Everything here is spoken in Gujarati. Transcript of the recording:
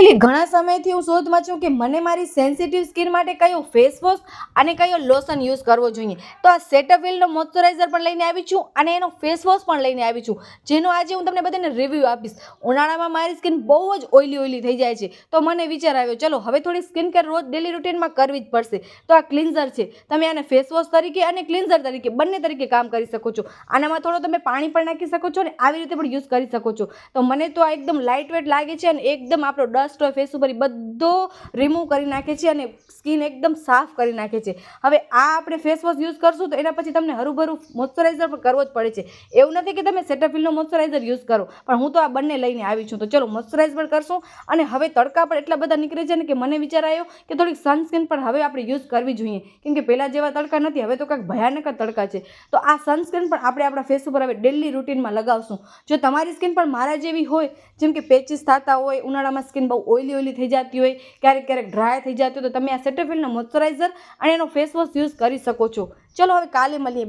એટલે ઘણા સમયથી હું શોધમાં છું કે મને મારી સેન્સિટિવ સ્કિન માટે કયો ફેસ વોશ અને કયો લોશન યુઝ કરવો જોઈએ. તો આ સેટાફિલનો મોઇશ્ચરાઇઝર પણ લઈને આવી છું અને એનો ફેસ વોશ પણ લઈને આવી છું. જેનો આજે હું તમને બધાને રિવ્યૂ આપીશ. ઉનાળામાં મારી સ્કિન બહુ જ ઓઇલી ઓઇલી થઈ જાય છે. તો મને વિચાર આવ્યો, ચલો, હવે થોડી સ્કિન કેર રોજ ડેલી રૂટીનમાં કરવી જ પડશે. તો આ ક્લિન્ઝર છે. તમે આને ફેસ વોશ તરીકે અને ક્લિન્ઝર તરીકે, બંને તરીકે કામ કરી શકો છો. આનામાં થોડો તમે પાણી પણ નાખી શકો છો અને આવી રીતે પણ યુઝ કરી શકો છો. તો મને તો આ એકદમ લાઇટ વેટ લાગે છે અને એકદમ આપણો ડસ્ટ હોય ફેસ ઉપર બધો રિમૂવ કરી નાખે છે અને સ્કિન એકદમ સાફ કરી નાખે છે. હવે આ આપણે ફેસ વોશ યુઝ કરશું તો એના પછી તમને હરુભરું મોઇશ્ચરાઇઝર પણ કરવો જ પડે છે. એવું નથી કે તમે સેટાફિલનો મોઇશ્ચરાઇઝર યુઝ કરો, પણ હું તો આ બંને લઈને આવી છું. તો ચલો મોઇશ્ચરાઇઝ પણ કરશું અને હવે તડકા પણ એટલા બધા નીકળે છે ને કે મને વિચાર આવ્યો કે થોડીક સનસ્ક્રીન પણ હવે આપણે યુઝ કરવી જોઈએ. કેમ કે પહેલાં જેવા તડકા નથી, હવે તો કાંઈક ભયાનક તડકા છે. તો આ સનસ્ક્રીન પણ આપણે આપણા ફેસ ઉપર હવે ડેલી રૂટીનમાં લગાવશું. જો તમારી સ્કિન પણ મારા જેવી હોય, જેમ કે પેચીસ થતા હોય, ઉનાળામાં સ્કિન બહુ ઓઇલી ઓઇલી થઈ જતી હોય, ક્યારેક ક્યારેક ડ્રાય થઈ જતી હોય, તો તમે આ સેટેફિલનો મોઇશ્ચરાઇઝર અને એનો ફેસ વોશ યુઝ કરી શકો છો. ચલો હવે કાલે મળીએ.